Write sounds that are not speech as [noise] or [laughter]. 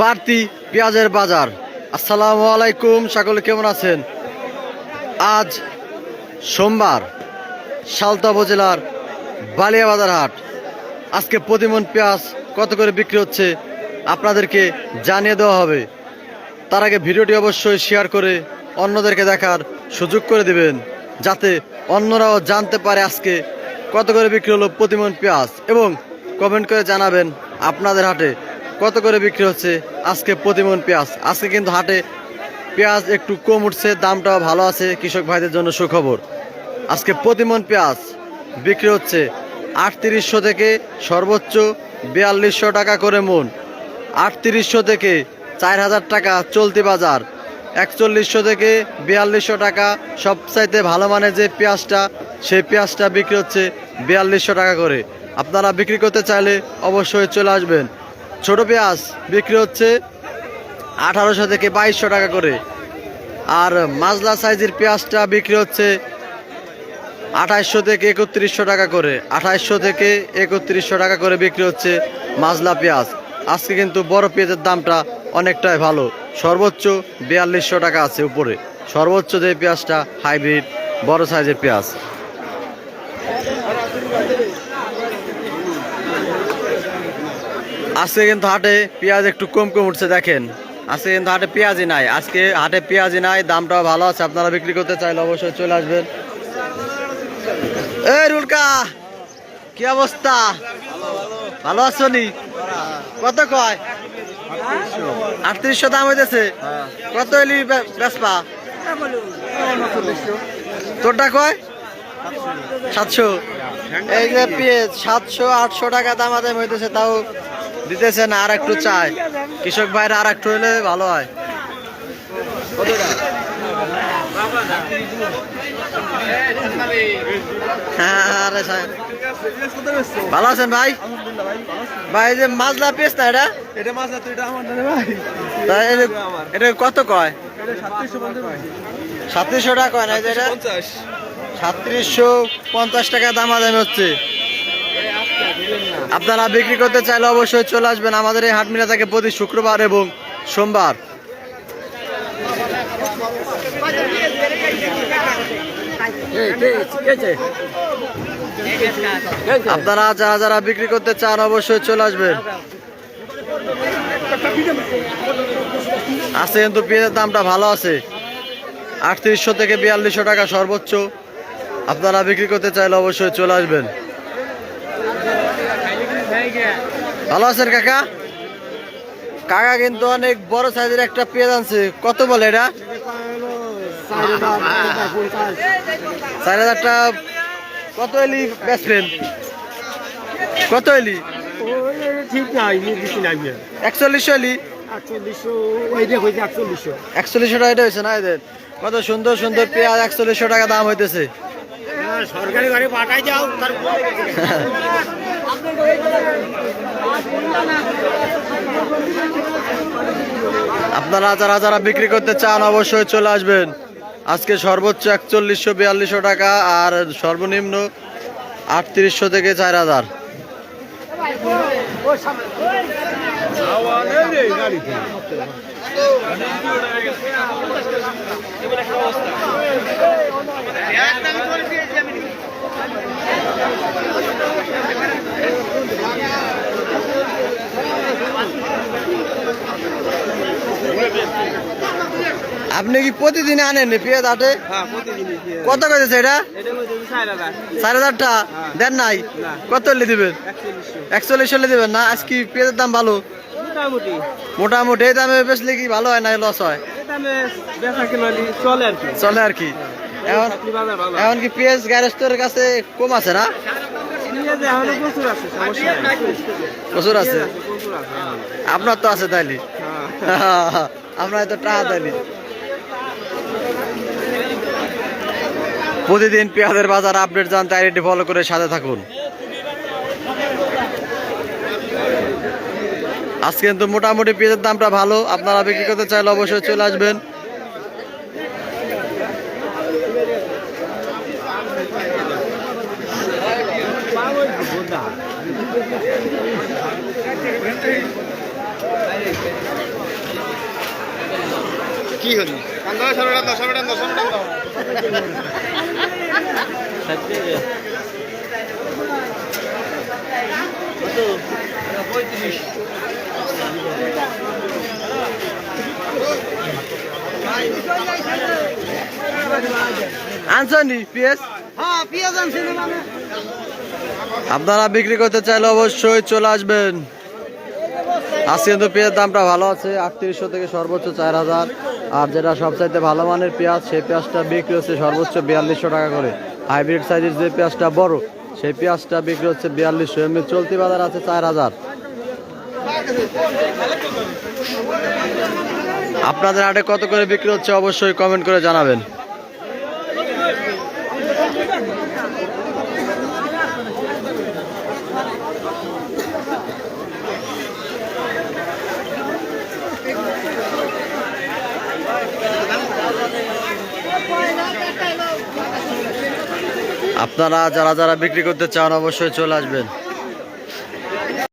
বাড়তি পেঁয়াজের বাজার। আসসালামু আলাইকুম, সকলে কেমন আছেন? আজ সোমবার সালতা উপজেলার বালিয়াবাজার হাট আজকে প্রতিমন পেঁয়াজ কত করে বিক্রি হচ্ছে আপনাদেরকে জানিয়ে দেওয়া হবে। তার আগে ভিডিওটি অবশ্যই শেয়ার করে অন্যদেরকে দেখার সুযোগ করে দিবেন, যাতে অন্যরাও জানতে পারে আজকে কত করে বিক্রি হলো প্রতিমন পেঁয়াজ। এবং কমেন্ট করে জানাবেন আপনাদের হাটে কত করে বিক্রি হচ্ছে? আজকে প্রতিমন পেঁয়াজ। আজকে কিন্তু হাটে পেঁয়াজ একটু কম উঠছে, দামটাও ভালো আছে কৃষক ভাইদের জন্য সুখবর। আজকে প্রতিমন পেঁয়াজ বিক্রি হচ্ছে আটত্রিশশো থেকে সর্বোচ্চ বিয়াল্লিশশো টাকা করে মন। আটত্রিশশো থেকে চার হাজার টাকা চলতি বাজার। একচল্লিশশো থেকে বিয়াল্লিশশো টাকা সবচাইতে ভালো মানের যে পেঁয়াজটা, সেই পেঁয়াজটা বিক্রি হচ্ছে বিয়াল্লিশশো টাকা করে। আপনারা বিক্রি করতে চাইলে অবশ্যই চলে আসবেন। ছোট পেঁয়াজ বিক্রি হচ্ছে আঠারোশো থেকে বাইশশো টাকা করে। আর মাজলা সাইজের পেঁয়াজটা বিক্রি হচ্ছে আঠাইশশো থেকে একত্রিশশো টাকা করে। আঠাইশশো থেকে একত্রিশশো টাকা করে বিক্রি হচ্ছে মাজলা পেঁয়াজ। আজকে কিন্তু বড় পেঁয়াজের দামটা অনেকটাই ভালো। সর্বোচ্চ বিয়াল্লিশশো টাকা আছে উপরে। সর্বোচ্চ যে পেঁয়াজটা হাইব্রিড বড় সাইজের পেঁয়াজ। আজকে কিন্তু হাটে পেঁয়াজ একটু কম কম উঠছে, দেখেন। আজকে কিন্তু হাটে পেঁয়াজই নাই। আজকে হাটে পেঁয়াজই নাই, দামটাও ভালো আছে। আপনারা বিক্রি করতে চাইলে অবশ্যই চলে আসবেন। এই রুলকা, কি অবস্থা? ভালো আছো নি? কত কয়? আটত্রিশশো দাম হইতেছে। কত এলি বে- বেচপা তোরটা কয়? সাতশো। এই যে পেঁয়াজ, সাতশো, আটশো টাকা দাম আদায় হইতেছে, তাও দিতেছে না আর একটু চাই। কৃষক ভাইরা আর একটু হলে ভালো হয়। হ্যাঁ। ভালো আছেন ভাই? ভাই এই যে মাছলা পেস না এটা? এটা তো এটা আমার ভাই। এটা- কত কয়? সাতত্রিশশো টাকা কয় না যে এটা? সাতত্রিশশো পঞ্চাশ টাকা দাম আদায় হচ্ছে। আপনারা বিক্রি করতে চাইলে অবশ্যই চলে আসবেন আমাদের এই হাট মিলা থাকে প্রতি শুক্রবার এবং সোমবার। আপনারা যারা যারা বিক্রি করতে চান অবশ্যই চলে আসবেন। আছে কিন্তু পেঁয়াজের দামটা ভালো আছে। আটত্রিশশো থেকে বিয়াল্লিশশো টাকা সর্বোচ্চ। আপনারা বিক্রি করতে চাইলে অবশ্যই চলে আসবেন। ভালো আছেন কাকা? কাকা কিন্তু অনেক বড় সাইজের একটা পেঁয়াজ আনছে। কত বলে এটা? চার হাজারটা কত এলি বেচবেন কত এলি? ঠিক নাই একচল্লিশশো এলি। একচল্লিশশো টাকা এটা হয়েছে না এদের? কত সুন্দর সুন্দর পেঁয়াজ একচল্লিশশো টাকা দাম হইতেছে। সরকারি গাড়ি পাঠাই যাও [laughs] আপনারা যারা যারা বিক্রি করতে চান অবশ্যই চলে আসবেন। আজকে সর্বোচ্চ একচল্লিশশো বিয়াল্লিশশো টাকা আর সর্বনিম্ন আটত্রিশশো থেকে চার হাজার। আপনি কি প্রতিদিন আনেন পেঁয়াজ হাটে হ্যাঁ কত করেছে এটা? চার হাজারটা? দেন নাই? কত হলে দিবেন? একচল্লিশ হলে দিবেন না? আজকে পেঁয়াজের দাম ভালো? মোটামুটি। এই দামে বেচলে কি ভালো হয় না লস হয়? চলে আর কি। কি। এখন এখন কি পেঁয়াজ গ্যারেস্টোর কাছে কম আছে না? প্রচুর আছে আপনার তো আছে তাইলে। হ্যাঁ। [laughs] আপনার তো টাকা তাইলে। প্রতিদিন পেঁয়াজের বাজার আপডেট জানতে আইডি ফলো করে সাথে থাকুন। আজকে কিন্তু মোটামুটি পেঁয়াজের দামটা ভালো। আপনারা বিক্রি করতে চাইলে অবশ্যই চলে আসবেন। কি হলো? হ্যাঁ পেঁয়াজ আনছি না মানে। আপনারা বিক্রি করতে চাইলে অবশ্যই চলে আসবেন। আজকে কিন্তু পেঁয়াজের দামটা ভালো আছে আটত্রিশশো থেকে সর্বোচ্চ চার হাজার। আর যেটা সবচাইতে ভালো মানের পেঁয়াজ, সেই পেঁয়াজটা বিক্রি হচ্ছে সর্বোচ্চ বিয়াল্লিশশো টাকা করে। হাইব্রিড সাইজের যে পেঁয়াজটা বড়, সেই পেঁয়াজটা বিক্রি হচ্ছে বিয়াল্লিশশো। এমনি চলতি বাজার আছে চার হাজার। আপনাদের আটে কত করে বিক্রি হচ্ছে অবশ্যই কমেন্ট করে জানাবেন। আপনারা যারা যারা বিক্রি করতে চান অবশ্যই চলে আসবেন।